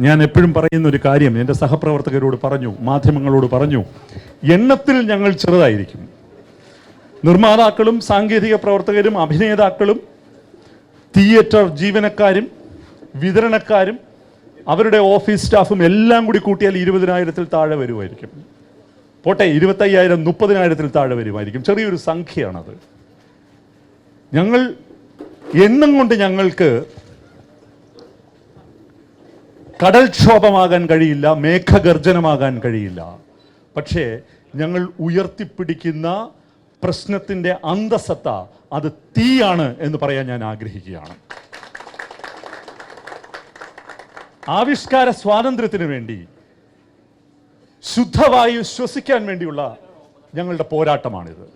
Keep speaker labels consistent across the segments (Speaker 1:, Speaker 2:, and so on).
Speaker 1: ഞാൻ എപ്പോഴും പറയുന്ന ഒരു കാര്യം എന്റെ സഹപ്രവർത്തകരോട് പറഞ്ഞു മാധ്യമങ്ങളോട് പറഞ്ഞു എണ്ണത്തിൽ ഞങ്ങൾ ചെറുതായിരിക്കും. നിർമ്മാതാക്കളും സാങ്കേതിക പ്രവർത്തകരും അഭിനേതാക്കളും തിയേറ്റർ ജീവനക്കാരും വിതരണക്കാരും അവരുടെ ഓഫീസ് സ്റ്റാഫും എല്ലാം കൂടി കൂട്ടിയാൽ ഇരുപതിനായിരത്തിൽ താഴെ വരുമായിരിക്കും. പോട്ടെ ഇരുപത്തയ്യായിരം മുപ്പതിനായിരത്തിൽ താഴെ വരുമായിരിക്കും. ചെറിയൊരു സംഖ്യയാണത്. ഞങ്ങൾ എണ്ണം കൊണ്ട് ഞങ്ങൾക്ക് കടൽക്ഷോഭമാകാൻ കഴിയില്ല മേഘഗർജനമാകാൻ കഴിയില്ല. പക്ഷേ ഞങ്ങൾ ഉയർത്തിപ്പിടിക്കുന്ന പ്രശ്നത്തിന്റെ അന്തസത്ത അത് തീയാണ് എന്ന് പറയാൻ ഞാൻ ആഗ്രഹിക്കുകയാണ്. ആവിഷ്കാര സ്വാതന്ത്ര്യത്തിന് വേണ്ടി ശുദ്ധവായു ശ്വസിക്കാൻ വേണ്ടിയുള്ള ഞങ്ങളുടെ പോരാട്ടമാണിത്.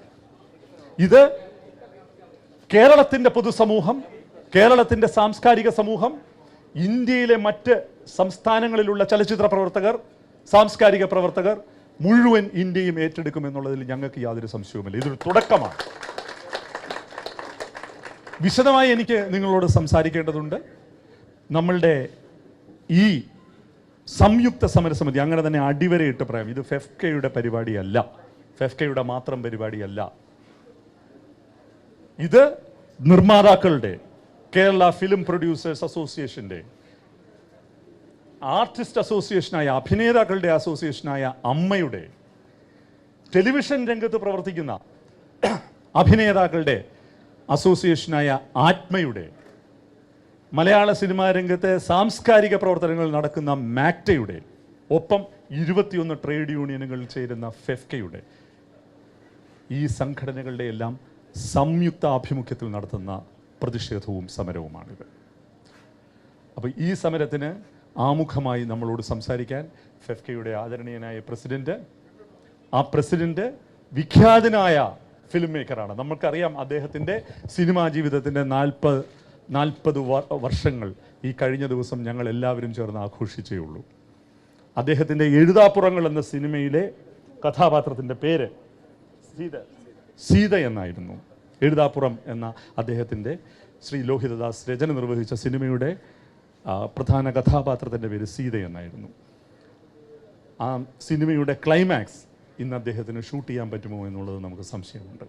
Speaker 1: ഇത് കേരളത്തിന്റെ പൊതുസമൂഹം കേരളത്തിന്റെ സാംസ്കാരിക സമൂഹം ഇന്ത്യയിലെ മറ്റ് സംസ്ഥാനങ്ങളിലുള്ള ചലച്ചിത്ര പ്രവർത്തകർ സാംസ്കാരിക പ്രവർത്തകർ മുഴുവൻ ഇന്ത്യയും ഏറ്റെടുക്കുമെന്നുള്ളതിൽ ഞങ്ങൾക്ക് യാതൊരു സംശയവുമില്ല. ഇതൊരു തുടക്കമാണ്. വിശദമായി എനിക്ക് നിങ്ങളോട് സംസാരിക്കേണ്ടതുണ്ട്. നമ്മളുടെ ഈ സംയുക്ത സമരസമിതി അങ്ങനെ തന്നെ അടിവരയിട്ട് പറയാം. ഇത് ഫെഫ്കയുടെ പരിപാടിയല്ല. ഫെഫ്കയുടെ മാത്രം പരിപാടിയല്ല. ഇത് നിർമ്മാതാക്കളുടെ കേരള ഫിലിം പ്രൊഡ്യൂസേഴ്സ് അസോസിയേഷന്റെ ആർട്ടിസ്റ്റ് അസോസിയേഷനായ അഭിനേതാക്കളുടെ അസോസിയേഷനായ അമ്മയുടെ ടെലിവിഷൻ രംഗത്ത് പ്രവർത്തിക്കുന്ന അഭിനേതാക്കളുടെ അസോസിയേഷനായ ആത്മയുടെ മലയാള സിനിമാ രംഗത്തെ സാംസ്കാരിക പ്രവർത്തനങ്ങൾ നടക്കുന്ന മാക്ടയുടെ ഒപ്പം ഇരുപത്തിയൊന്ന് ട്രേഡ് യൂണിയനുകളിൽ ചേരുന്ന ഫെഫ്കയുടെ ഈ സംഘടനകളുടെ എല്ലാം സംയുക്ത ആഭിമുഖ്യത്തിൽ നടത്തുന്ന പ്രതിഷേധവും സമരവുമാണിത്. അപ്പോൾ ഈ സമരത്തിന് ആമുഖമായി നമ്മളോട് സംസാരിക്കാൻ ഫെഫ്കയുടെ ആദരണീയനായ പ്രസിഡന്റ് ആ പ്രസിഡന്റ് വിഖ്യാതനായ ഫിലിം മേക്കറാണ് നമുക്കറിയാം അദ്ദേഹത്തിന്റെ സിനിമാ ജീവിതത്തിന്റെ നാൽപ്പത് നാൽപ്പത് വർഷങ്ങൾ ഈ കഴിഞ്ഞ ദിവസം ഞങ്ങൾ എല്ലാവരും ചേർന്ന് ആഘോഷിച്ചേ ഉള്ളൂ. അദ്ദേഹത്തിന്റെ എഴുതാപ്പുറങ്ങൾ എന്ന സിനിമയിലെ കഥാപാത്രത്തിന്റെ പേര് സീത സീത എന്നായിരുന്നു. എഴുതാപ്പുറം എന്ന അദ്ദേഹത്തിന്റെ ശ്രീ ലോഹിതദാസ് രചന നിർവഹിച്ച സിനിമയുടെ പ്രധാന കഥാപാത്രത്തിന്റെ പേര് സീത എന്നായിരുന്നു. ആ സിനിമയുടെ ക്ലൈമാക്സ് ഇന്ന് അദ്ദേഹത്തിന് ഷൂട്ട് ചെയ്യാൻ പറ്റുമോ എന്നുള്ളത് നമുക്ക് സംശയമുണ്ട്.